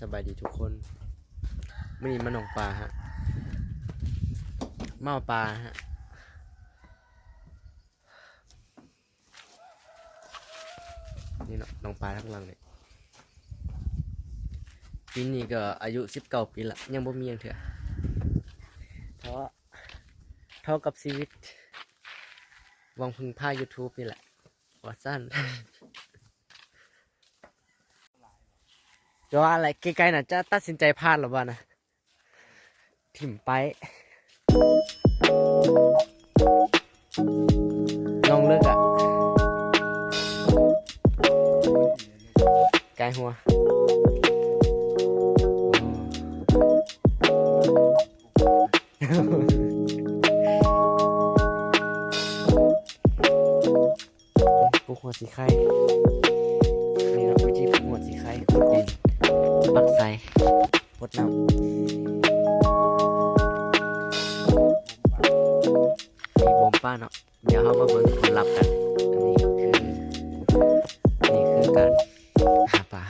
สบายดีทุกคนมื่อนี้มาหนองปลาฮะมาเอาปลาฮะนี่เนาะหนองปลาทั้งหลังเนี่ยปีนี้ก็อายุสิบเก้าปีละยังบ่มียังเถอะเพราะเท่ากับชีวิตวังพึ่งพา YouTube นี่แหละว่าสั้น จะว่าอะไรไกลๆน่ะจะตัดสินใจพลาดหรือเปล่านะถิ่มไปน้องเลิกอะไกลหัวปลูกหัวสีไข่นี่เราวิธีปลูกหัวสีไข่ขุดดิน ปักใส่พดน้ำมีบอมป้าเนาะ เดี๋ยวเรามาเบิ่งผลลัพธ์กัน อันนี้คือ นี่คือการหาปลา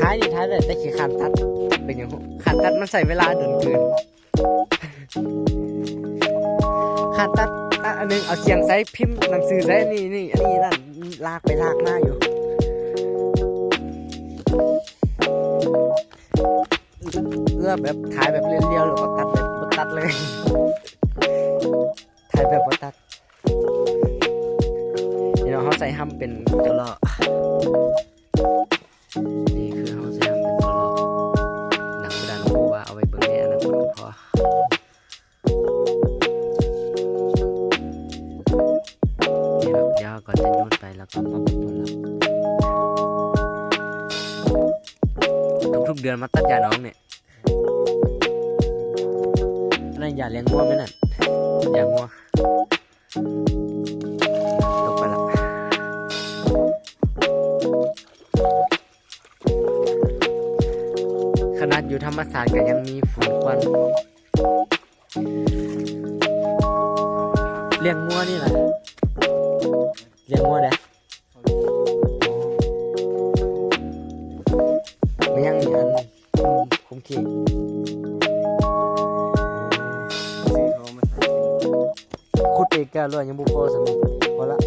ท้ายนี่ท้ายเลยแต่ขี้ขันตัด เป็นอย่างขันตัดมันใส่เวลาเดินเกินขัน เอาเสียงใส่พิมพ์หนังสือใส่นี่นี่อันนี้นั่นลากไปลากมาอยู่เลือกแบบถ่ายแบบเรียวๆหรือว่าตัดแบบตัดเลยถ่ายแบบว่าตัดเดี๋ยวเขาใส่ห้ำเป็นตัวล่อ เดือนมาตัดยาน้องเนี่ยนั่นยาเลี้ยงงัวไหมนั่นยางัวลงไปละขนาดอยู่ธรรมศาสตร์ก็ยังมีฝุ่นควันเลี้ยงงัวนี่แหละเลี้ยงงัวเด้ ขุดเอกแก้วเลยยังบุพอสมิพอละ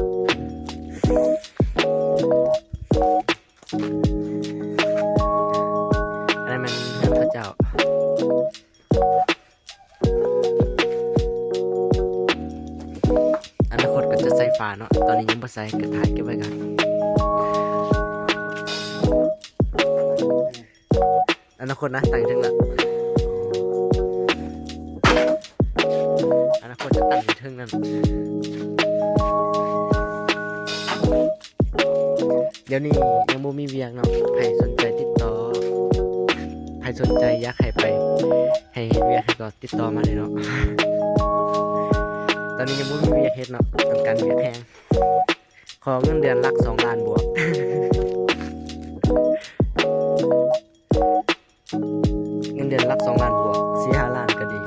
แตก็จะใส่ฟ้าเนาะ ตอนนี้ยังไม่ใส่ก็ถ่ายเก็บไว้กันอนาคตนะตั้งถึงละอนาคตจะตั้งถึงนั่นเดี๋ยวนี้ยังบ่มีเวียงเนาะใครสนใจติดต่อใครสนใจอยากให้ไป ให้เวียกให้ก็ติดต่อมาเลยเนาะ อนนี้ยังบ่มีเวียเฮ็ดเนาะต้องการเวียแพง ขอเงินเดือนลักสองล้านบวก เงินเดือนลักสองล้านบวกสี่ห้าล้านก็ดี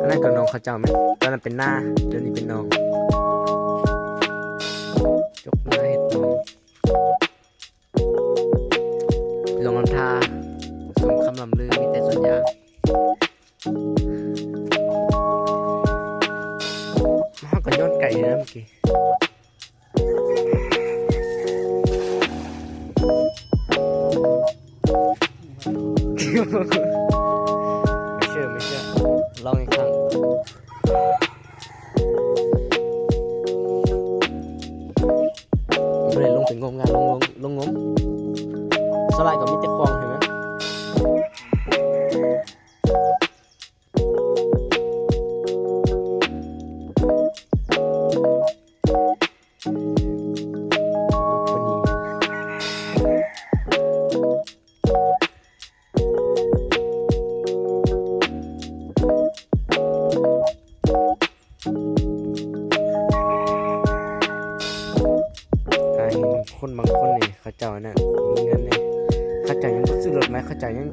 อันนั้นก็น้องเขาเจ้าไหมตอนนั้นเป็นหน้าเดี๋ยวนี้เป็นน้องยกหน้าเห็ด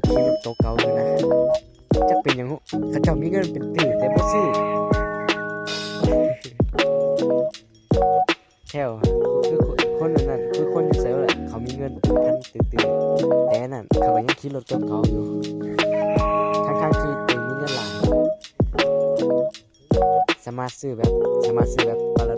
คิดรถโตเก่าอยู่นะจะเป็นยังหูเขาเจ้ามีเงินเป็นตื่นแต่บ่ซื้อแถวคือคนนั้นคือคนอยู่ไสแหละเขามีเงินเป็นพันตื่นแต่นั่นเขาก็ยังขี่รถเก่าอยู่ทั้งๆที่ตัวมีเงินหลายสามารถซื้อแบบสามารถซื้อแบบปารา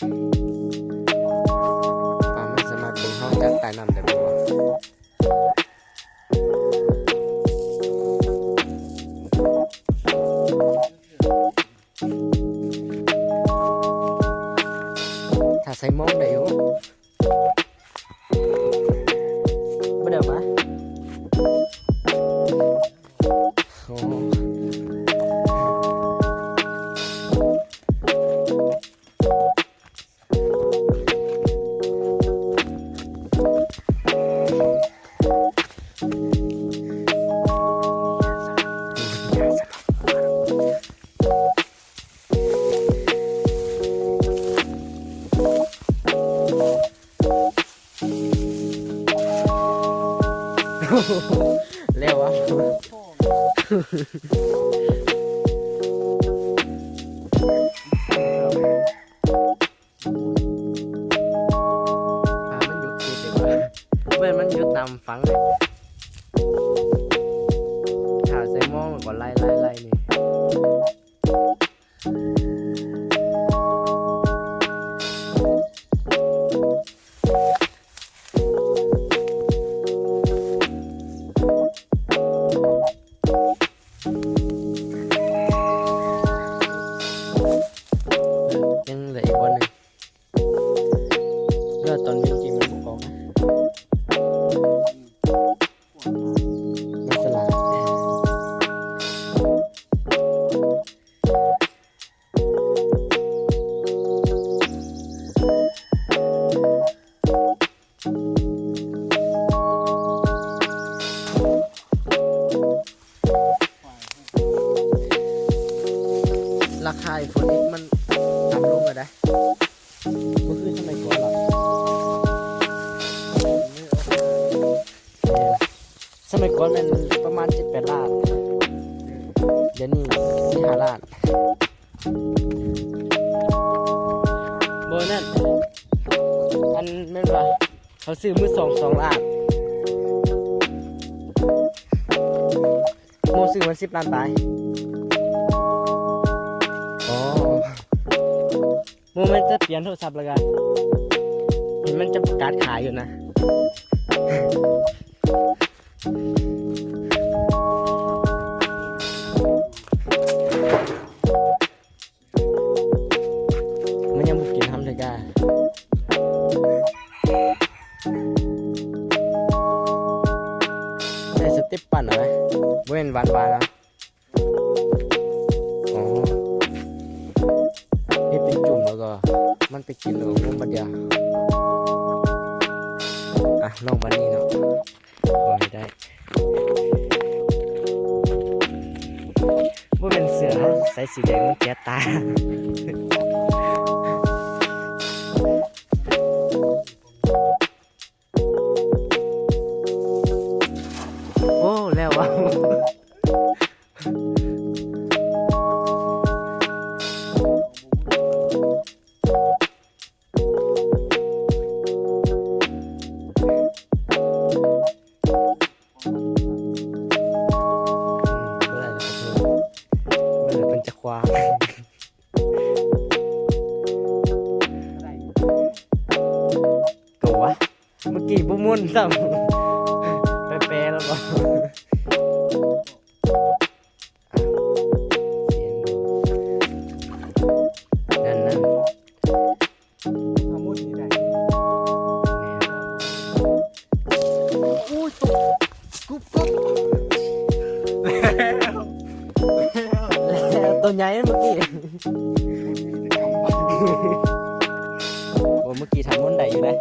ครับปลาไม่สามารถเบิ่งห้องจากใต้น้ำได้บ่ เร็วอะ สมัยก่อนมันประมาณ7 8ล้านเดี๋ยวนี้สี่ห้าล้านโบนั่นอันแม่นว่าเขาซื้อมือสองสองล้านโมซื้อมันสิบล้านไปอ๋อโมมันจะเปลี่ยนโทรศัพท์แล้วกันเห็นมันจะประกาศขายอยู่นะ มันยังบุกินทำเลยกาใส่สเติปปั่นเหรอเว้นห คนไปกินแล้วก็งุ้มมาเดียวอะลองวันนี้เนาะโอ้ยได้ว่าเป็นเสือใส่สีแดงมันแก้ตาโอ้แล้วว่าจะเมื่อไหร่มันจะ กี้บุมุนซ้ำไปแปลแล้วก็นั่นนะมุนนี่ได้อ้สุกุ๊บกุ๊บตัวใหญ่เมื่อกี้โอ้เมื่อกี้ทำมุนได้อยู่นะ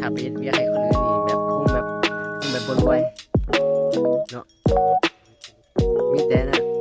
ถ้าไปเดเวียกให้คนอื่นนี่แบบคงแบบคงแบบบ่รวยเนาะมีแต่นะ